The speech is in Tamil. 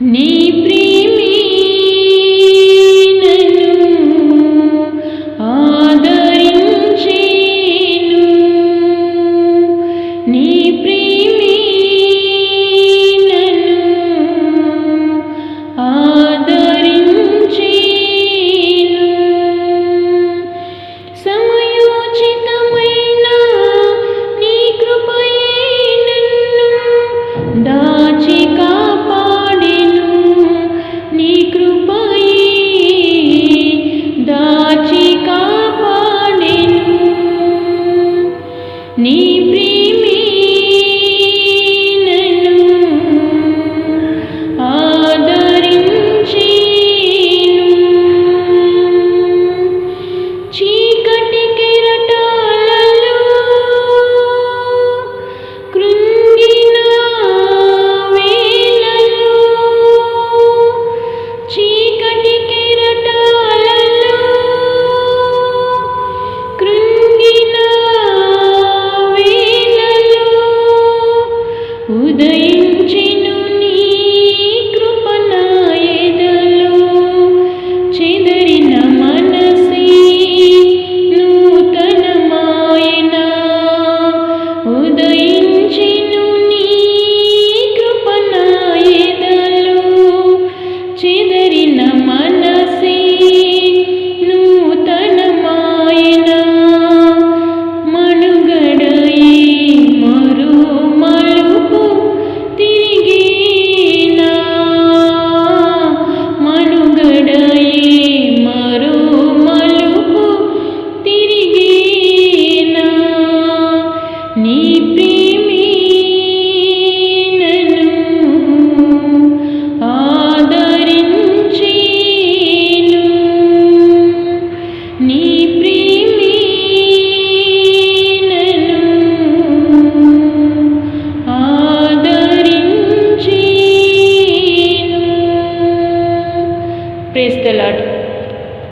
Nem నీ ప్రియ ಸೇರಿನ ಮನಸೇ Praise the Lord.